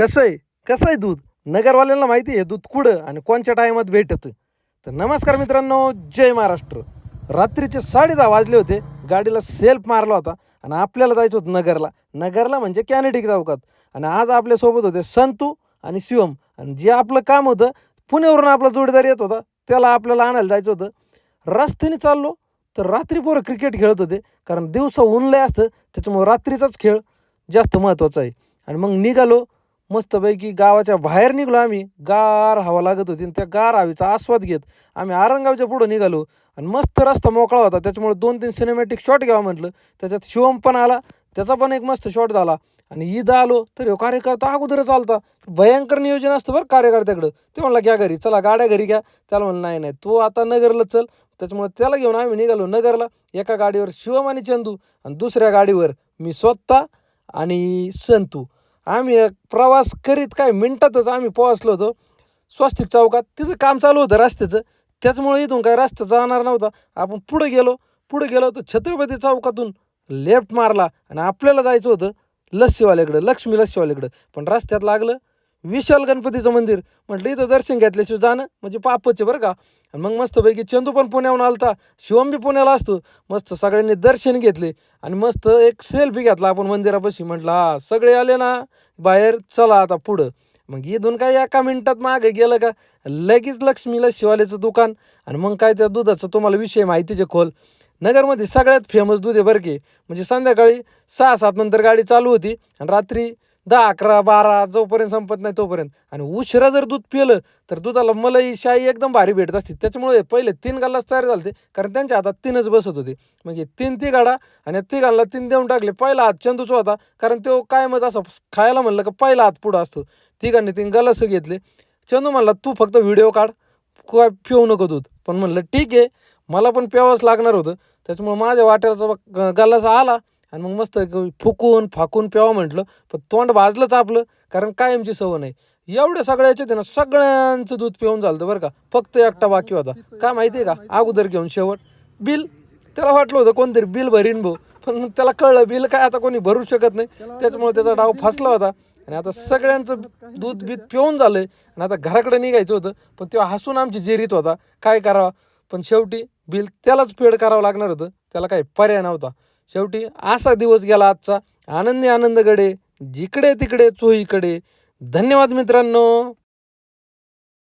कसं आहे? कसं आहे दूध? नगरवाल्यांना माहिती आहे दूध कुठं आणि कोणत्या टायमात भेटतं? तर नमस्कार मित्रांनो जय महाराष्ट्र. रात्रीचे साडे दहा वाजले होते गाडीला सेल्फ मारला होता आणि आपल्याला जायचं होतं नगरला. नगरला म्हणजे कॅनेटिक चौकात. आणि आज आपल्यासोबत होते संतू आणि शिवम. आणि जे आपलं काम होतं पुण्यावरून आपला जोडीदार येत होता त्याला आपल्याला आणायला जायचं होतं. रस्त्याने चाललो तर रात्री पोरं क्रिकेट खेळत होते. कारण दिवसा ऊन लय असतं त्याच्यामुळे रात्रीचाच खेळ जास्त महत्त्वाचा आहे. आणि मग निघालो मस्तपैकी गावाच्या बाहेर निघलो आम्ही. गार हवा लागत होती आणि त्या गार हवेचा आस्वाद घेत आम्ही आरंगावच्या पुढं निघालो. आणि मस्त रस्ता मोकळा होता. त्याच्यामुळे दोन तीन सिनेमॅटिक शॉट घ्यावा म्हटलं. त्याच्यात शिवम पण आला. त्याचा पण एक मस्त शॉट झाला. आणि ईद आलो. तर ह्यो कार्यकर्ता अगोदर चालता भयंकर नियोजन असतं बरं कार्यकर्त्याकडं. ते म्हणला घ्या घरी. चला गाड्या घरी घ्या. त्याला म्हणलं नाही नाही. तू आता नगरला चल. त्याच्यामुळे त्याला घेऊन आम्ही निघालो नगरला. एका गाडीवर शिवम आणि चंदू आणि दुसऱ्या गाडीवर मी स्वतः आणि संतू. आम्ही एक प्रवास करीत काय मिनटातच आम्ही पोहोचलो होतो. स्वस्तिक चौकात. तिथं काम चालू होतं रस्त्याचं. त्याच्यामुळे इथून काय रस्ता जाणार नव्हता. आपण पुढे गेलो. पुढे गेलो तर छत्रपती चौकातून लेफ्ट मारला आणि आपल्याला जायचं होतं लस्सीवाल्याकडं लक्ष्मी लस्सीवाल्याकडं. पण रस्त्यात लागलं. विशाल गणपतीचं मंदिर. म्हटलं इथं दर्शन घेतल्याशिवाय जाणं म्हणजे पापच आहे बरं का. आणि मग मस्तपैकी चंदू पण पुण्याहून आलता. शिवम बी पुण्याला असतो. मस्त सगळ्यांनी दर्शन घेतले. आणि मस्त एक सेल्फी घेतला आपण मंदिरापाशी. म्हटलं हा सगळे आले ना? बाहेर चला आता पुढं. मग इथून काय एका मिनिटात मागे गेलं का? लगेच लक्ष्मीला शिवालेचं दुकान. आणि मग काय त्या दुधाचं तुम्हाला विषय माहितीचे खोल. नगरमध्ये सगळ्यात फेमस दूध आहे बरं की. म्हणजे संध्याकाळी सहा सात नंतर गाडी चालू होती. आणि रात्री दहा अकरा बारा जोपर्यंत संपत नाही तोपर्यंत. आणि उशिरा जर दूध पिलं तर दुधाला मलाई शाई एकदम भारी भेटत असते. त्याच्यामुळे पहिले तीन गालाच तयार झालते कारण त्यांच्या हातात तीनच बसत होते. म्हणजे तीन ती गाडा आणि ती गाडला तीन देऊन टाकले. पहिला हात चंदूचा होता कारण तो कायमच असं खायला म्हणलं का पहिला हात पुढं असतो. तिघांनी तीन गलास घेतले. चंदू म्हणला तू फक्त व्हिडिओ काढ काय पिऊ नको दूध. पण म्हणलं ठीक आहे मला पण प्यावंच लागणार होतं. त्याच्यामुळे माझ्या वाट्याचा गल्लासा आला. आणि मग मस्त फुकून फाकून प्यावं म्हटलं पण तोंड भाजलंच आपलं कारण कायमची सवय नाही. एवढ्या सगळ्याचे होते ना सगळ्यांचं दूध पिऊन झालं बरं का. फक्त एकटा बाकी होता. काय माहिती आहे का? अगोदर घेऊन शेवट. बिल त्याला वाटलं होतं कोणतरी बिल भरीन भाऊ पण त्याला कळलं बिल काय आता कोणी भरू शकत नाही. त्याच्यामुळे त्याचा डाव फसला होता. आणि आता सगळ्यांचं दूध बीत पिऊन झालंय. आणि आता घराकडे निघायचं होतं पण तेव्हा हसून आमची जेरीत होता. काय करावा? पण शेवटी बिल त्यालाच पेड करावं लागणार होतं. त्याला काही पर्याय नव्हता. शेवटी असा दिवस गेला आजचा. आनंदी आनंदगडे जिकडे तिकडे चोहीकडे. धन्यवाद मित्रांनो.